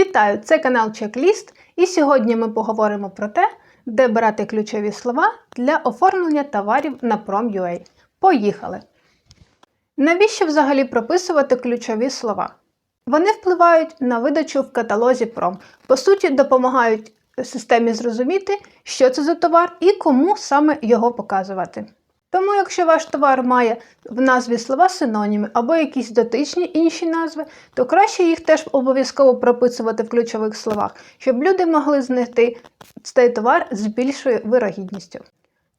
Вітаю! Це канал Чекліст, і сьогодні ми поговоримо про те, де брати ключові слова для оформлення товарів на Prom.ua. Поїхали! Навіщо взагалі прописувати ключові слова? Вони впливають на видачу в каталозі Prom, по суті, допомагають системі зрозуміти, що це за товар і кому саме його показувати. Тому, якщо ваш товар має в назві слова синоніми або якісь дотичні інші назви, то краще їх теж обов'язково прописувати в ключових словах, щоб люди могли знайти цей товар з більшою вирогідністю.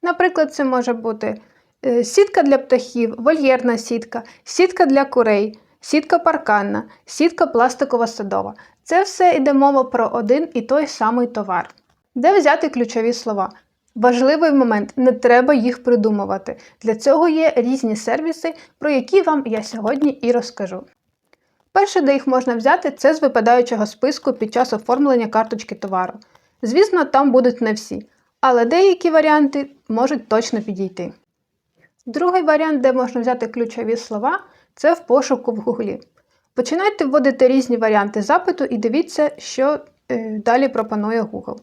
Наприклад, це може бути е, сітка для птахів, вольєрна сітка, сітка для курей, сітка парканна, сітка пластикова садова. Це все йде мова про один і той самий товар. Де взяти ключові слова? Важливий момент, не треба їх придумувати. Для цього є різні сервіси, про які вам я сьогодні і розкажу. Перше, де їх можна взяти, це з випадаючого списку під час оформлення карточки товару. Звісно, там будуть не всі, але деякі варіанти можуть точно підійти. Другий варіант, де можна взяти ключові слова, це в пошуку в Гуглі. Починайте вводити різні варіанти запиту і дивіться, що е, далі пропонує Google.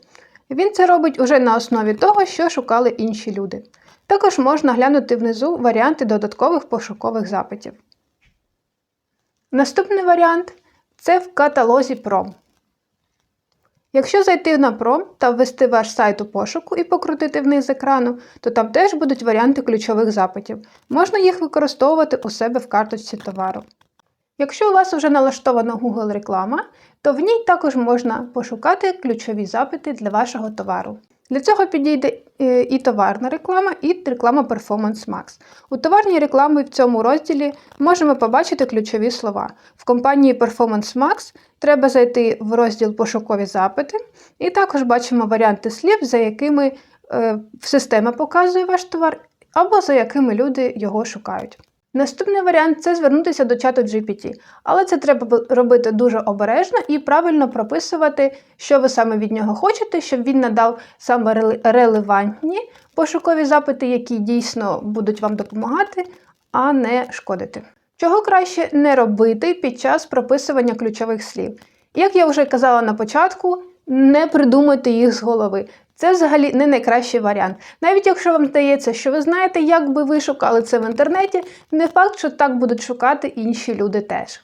Він це робить уже на основі того, що шукали інші люди. Також можна глянути внизу варіанти додаткових пошукових запитів. Наступний варіант це в каталозі Prom. Якщо зайти на Prom та ввести ваш сайт у пошуку і покрутити вниз екрану, то там теж будуть варіанти ключових запитів. Можна їх використовувати у себе в карточці товару. Якщо у вас вже налаштована Google реклама, то в ній також можна пошукати ключові запити для вашого товару. Для цього підійде е, і товарна реклама, і реклама Performance Max. У товарній рекламі в цьому розділі можемо побачити ключові слова. В компанії Performance Max треба зайти в розділ Пошукові запити, і також бачимо варіанти слів, за якими е, система показує ваш товар, або за якими люди його шукають. Наступний варіант це звернутися до чату GPT, але це треба робити дуже обережно і правильно прописувати, що ви саме від нього хочете, щоб він надав саме релевантні пошукові запити, які дійсно будуть вам допомагати, а не шкодити. Чого краще не робити під час прописування ключових слів. Як я вже казала на початку, не придумуйте їх з голови. Це взагалі не найкращий варіант. Навіть якщо вам здається, що ви знаєте, як би ви шукали це в інтернеті, не факт, що так будуть шукати інші люди теж.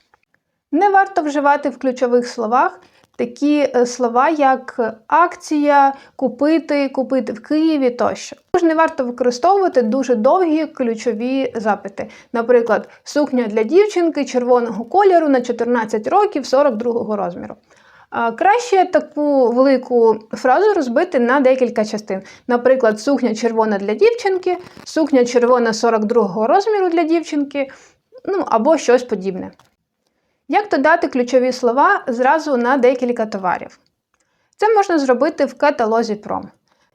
Не варто вживати в ключових словах такі е, слова, як акція, купити, купити в Києві тощо. Тож не варто використовувати дуже довгі ключові запити. Наприклад, сукня для дівчинки червоного кольору на 14 років 42 розміру. Краще таку велику фразу розбити на декілька частин. Наприклад, сукня червона для дівчинки, сукня червона 42 розміру для дівчинки, ну або щось подібне. Як додати ключові слова зразу на декілька товарів? Це можна зробити в каталозі Prom.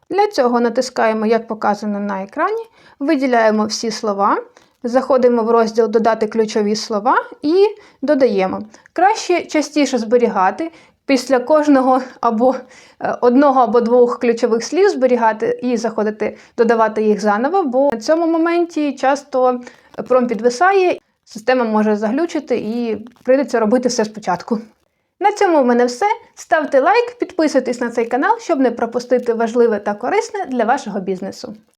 Для цього натискаємо, як показано на екрані, виділяємо всі слова, заходимо в розділ Додати ключові слова і додаємо. Краще частіше зберігати, після кожного або е, одного або двох ключових слів зберігати і заходити, додавати їх заново, бо на цьому моменті часто пром підвисає, система може заглючити і прийдеться робити все спочатку. На цьому в мене все. Ставте лайк, підписуйтесь на цей канал, щоб не пропустити важливе та корисне для вашого бізнесу.